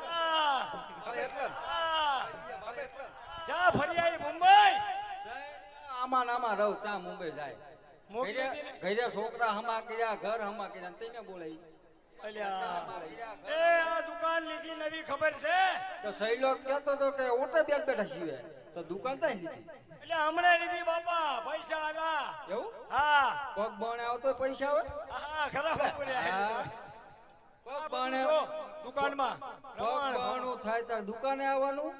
હા. જા. ફરી આવી મુંબઈ. આમાં નામાં રહું ચા મુંબઈ જાય? ઘરે છોકરા હમા કર્યા ઘર હમા કર્યા તમે બોલાવી અલ્યા. એ આ દુકાન લીધી નવી ખબર છે? તો સહેલો કહેતો તો કે ઓટે બેઠ બેઠા છીએ. તો દુકાન થાય એટલે હમણાં લીધી બાપા પૈસા આવ્યા હા. પગ બણે આવતો પૈસા આવે દુકાનમાં. બણું થાય ત્યારે દુકાને આવવાનું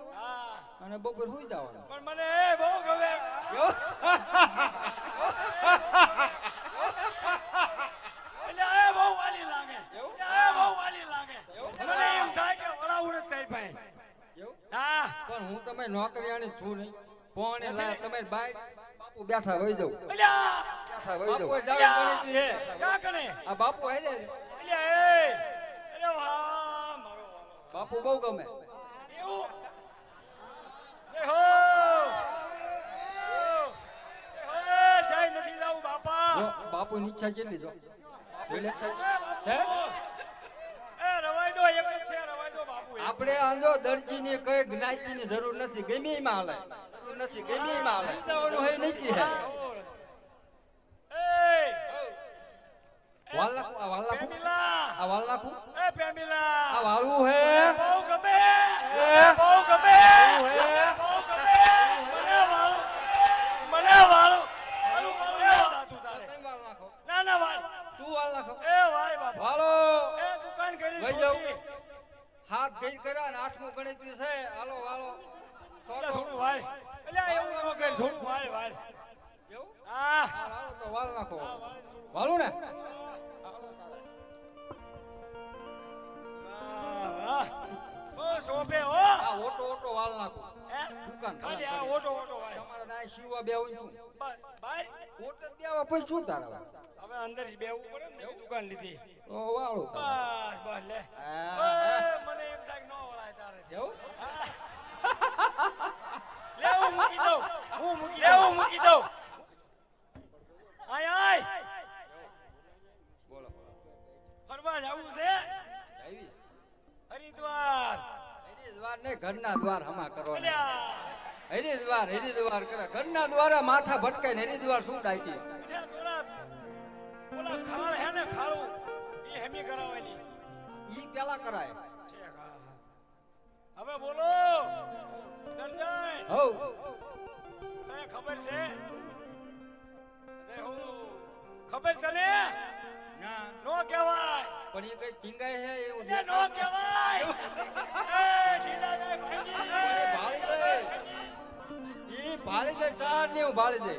અને બપોર સુઈ જવાનું. પણ મને એ બહુ ગમે. એટલે એ બહુ વાલી લાગે. એ બહુ વાલી લાગે. મને એમ થાય કે વળાવું નથી તારી પાસે. હા. પણ હું તમે નોકરિયાણી છું નહીં. પણ લા તમે બાઈક બાપુ બેઠા હોય અલ્યા! બેઠા બાપુ ક્યાં કણે? આ બાપુ એ, વાલો. બાપુ બહુ ગમે. બાપુ! ઈચ્છા કેટલી જો. આપણે આંજો દરજીની કઈ જ્ઞાતિની જરૂર નથી ગમે એમાં હાલે. નથી ગમે એમાં હાલે. સમજાવવાનું હે નહીં કી હે એ, વાલ નાખું આ વાલ નાખું આ વાલ નાખું એ પેમિલા. આ વાળવું હે બહુ ગમે બહુ ગમે બહુ ગમે મને વાળું મને વાળું વાળું વાળું તારે. ના ના વાળ તું વાલ નાખો એ વાય બાપા વાલો એ દુકાન કરી જાઓ. હાથ ગઈ કર્યા અને આઠમું ગણિત છે હાલો વાળો થોડું ભાઈ એટલે એવું ન કર થોડું ભાઈ ભાઈ એવું હા વાલ નાખો વાલું ને શોભે હો. આ ઓટો ઓટો વાલ નાખો. હે? દુકાન ખાલી આ ઓટો ઓટો વાય તમારે ના શીવા બેવું છું. બાર ઓટો બેવા પછી શું તારા હવે? અંદર જ બેવું પડે ને દુકાન લીધી. તો વાળો. બસ બસ લે. મને એમ થાય ન વળાય તારે. એવું લેવું મૂકી દઉં. હું મૂકી લેવું મૂકી દઉં. આય આય. બોલો ફરવા જવું છે? હરિદ્વાર. હરી દ્વાર ને ઘરના દ્વાર હમા કરો હરિદ્વાર હરી દ્વાર હરી દ્વાર કરે. ઘરના દ્વારા માથા ભટકાય ને હરિદ્વાર શું ડાયટી ઓલા ખાળ હે ને ખાળું એ હેમી કરાવવાની ઈ પેલા કરાય. હા, હા. હવે બોલો તને ખબર છે? હો. ખબર તને? ના. નો કહેવાય. પણ એ કઈ ટીંગાય હે એવું નો કહેવાય. ભાળી દે ચાર ને હું ભાળી દે.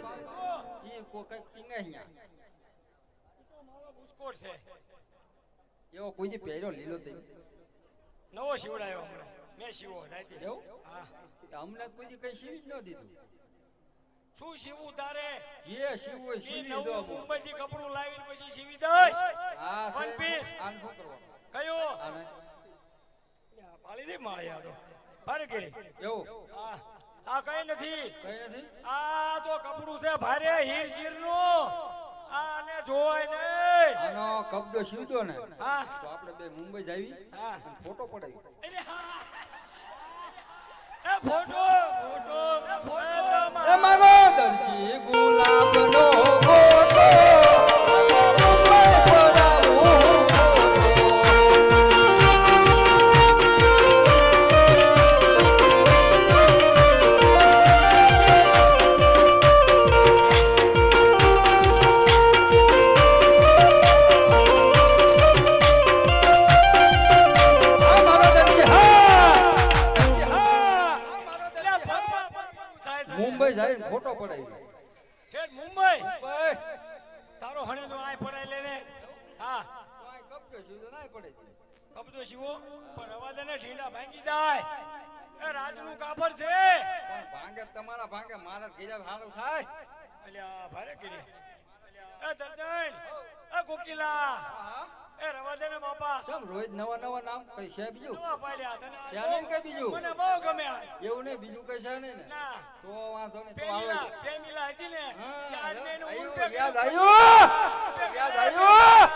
ઈ કો કઈ ટીંગાય અહીંયા. તો મારો બુસ્કોટ છે એવો કોઈ દી પહેર્યો લીલો તે? નવો શિવડાયો હમણાં. મેં શિવો રાતે. એવું? હા. અમને કોઈ દી કઈ શિવી જ ન દીધું. શું શિવું તારે? જે સીવી નવું દો મુંબઈ થી કપડું લાવીને પછી સીવી દઈશ. હા વન પીસ. આમ શું કરવાનું કયો? આને. પાળી દે માળે યાર કરી. એવું? આ આ કઈ નથી. કઈ નથી? આ તો કપડું છે ભારે હીર ચીરનું આને જોવાય નહીં આનો કબજો સીધો ને. હા. તો આપણે બે મુંબઈ જાવી હા. ફોટો પડાવી. પગ જાય ને ફોટો પડાવી છે મુંબઈ? મુંબઈ. તારો હણે તો આય પડાય લેને હા. કબજો સીધો ના પડે કબજો શિવો પણ અવાજ ને ઢીલા ભાંગી જાય. એ રાજનું કાપડ છે. પણ ભાંગે તમારા ભાંગે મારા ગીરા સારું થાય. અલ્યા ભારે કરી એ દર્દન એ કોકિલા બાપા ચમ રોજ નવા નવા નામ કઈ છે બીજું? નવા પાડ્યા તને આ શ્યાને બહુ- કે બીજું? મને બહુ ગમે એવું નહીં બીજું કઈ છે નહીં ને? તો વાંધો નહીં તો આવે પેમિલા છે. હતી ને. યાદ આવ્યું! યાદ આવ્યું!